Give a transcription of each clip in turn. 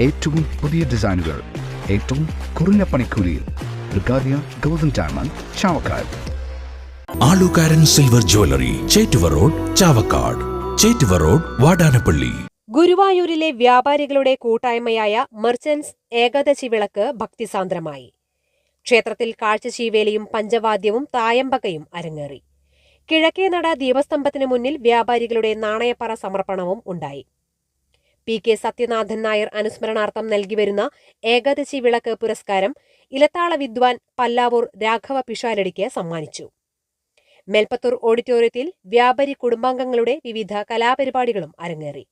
ഏറ്റവും പുതിയ ഡിസൈനുകൾ ഏറ്റവും കുറഞ്ഞ പണിക്കൂലിയിൽ. ബ്രിഗാദിയ golden diamond Chavakkad. Alukkaran silver jewellery Chettuva road Chavakkad. Chettuva road Vadanappally. ഗുരുവായൂരിലെ വ്യാപാരികളുടെ കൂട്ടായ്മയായ മെർച്ചൻസ് ഏകാദശി വിളക്ക് ഭക്തിസാന്ദ്രമായി. ക്ഷേത്രത്തിൽ കാഴ്ചശീവേലിയും പഞ്ചവാദ്യവും തായമ്പകയും അരങ്ങേറി. കിഴക്കേനട ദീപസ്തംഭത്തിന് മുന്നിൽ വ്യാപാരികളുടെ നാണയപ്പറ സമർപ്പണവും ഉണ്ടായി. പി കെ സത്യനാഥൻ നായർ അനുസ്മരണാർത്ഥം നൽകിവരുന്ന ഏകാദശി വിളക്ക് പുരസ്കാരം ഇലത്താള വിദ്വാൻ പല്ലാവൂർ രാഘവ പിഷാരടിക്ക് സമ്മാനിച്ചു. മേൽപ്പത്തൂർ ഓഡിറ്റോറിയത്തിൽ വ്യാപാരി കുടുംബാംഗങ്ങളുടെ വിവിധ കലാപരിപാടികളും അരങ്ങേറി.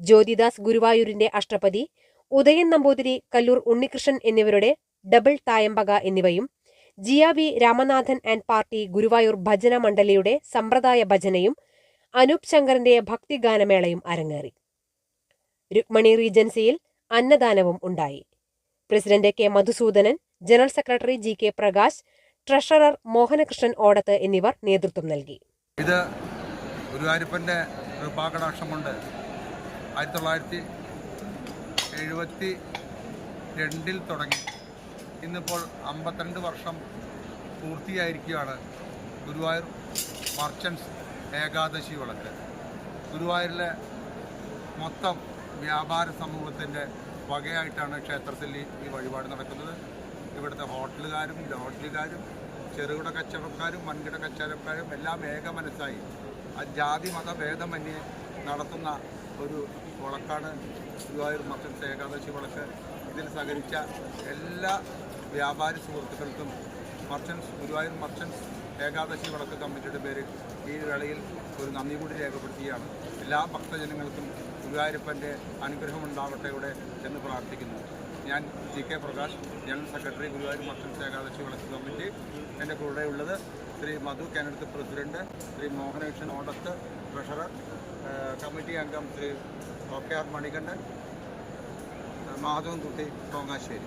ജ്യോതിദാസ് ഗുരുവായൂരിന്റെ അഷ്ടപതി ഉദയൻ നമ്പൂതിരി കല്ലൂർ ഉണ്ണികൃഷ്ണൻ എന്നിവരുടെ ഡബിൾ തായമ്പക എന്നിവയും Jiya V Ramanathan and party Guruvayur ഭജന മണ്ഡലിയുടെ സമ്പ്രദായ ഭജനയും അനൂപ് ശങ്കറിന്റെ ഭക്തിഗാനമേളയും അരങ്ങേറി. രുക്മണി റീജൻസിയിൽ അന്നദാനവും ഉണ്ടായി. President K Madhusudanan general secretary G K Prakash treasurer Mohanakrishnan Odath എന്നിവർ നേതൃത്വം നൽകി. ഇത് ഗുരുവായൂരപ്പന്റെ കൃപാകടാക്ഷം കൊണ്ട് ആയിരത്തി തൊള്ളായിരത്തി എഴുപത്തി രണ്ടിൽ തുടങ്ങി. ഇന്നിപ്പോൾ അമ്പത്തിരണ്ട് വർഷം പൂർത്തിയായിരിക്കുകയാണ് ഗുരുവായൂർ മർച്ചൻസ് ഏകാദശി വിളക്ക്. ഗുരുവായൂരിലെ മൊത്തം വ്യാപാര സമൂഹത്തിന്റെ വകയായിട്ടാണ് ക്ഷേത്രത്തിൽ ഈ- വഴിപാട് നടക്കുന്നത്. ഇവിടുത്തെ ഹോട്ടലുകാരും ലോഡ്ജുകാരും ചെറുകിട കച്ചവടക്കാരും വൻകിട കച്ചവടക്കാരും എല്ലാം ഏക മനസ്സായി ആ ജാതി മത ഭേദമന്യേ നടത്തുന്ന ഒരു വിളക്കാണ് ഗുരുവായൂർ മക്കൾസ് ഏകാദശി വിളക്ക്. ഇതിൽ സഹകരിച്ച എല്ലാ വ്യാപാരി സുഹൃത്തുക്കൾക്കും മർച്ചൻസ് ഗുരുവായൂർ മർച്ചൻസ് ഏകാദശി വിളക്ക് കമ്മിറ്റിയുടെ പേരിൽ ഈ വേളയിൽ ഒരു നന്ദി കൂടി രേഖപ്പെടുത്തുകയാണ്. എല്ലാ ഭക്തജനങ്ങൾക്കും ഗുരുവായൂരപ്പന്റെ അനുഗ്രഹം ഉണ്ടാവട്ടെ ഇവിടെ എന്ന് പ്രാർത്ഥിക്കുന്നു. ഞാൻ G K Prakash general secretary Guruvayur merchants Ekadashi വിളക്ക് കമ്മിറ്റി. എന്റെ കൂടെയുള്ളത് Shri Madhu Kanadath president Shri Mohanakrishnan Odath treasurer committee അംഗം Shri O K R Manikandan Madhavankutty Madhavan Kutty Thongassery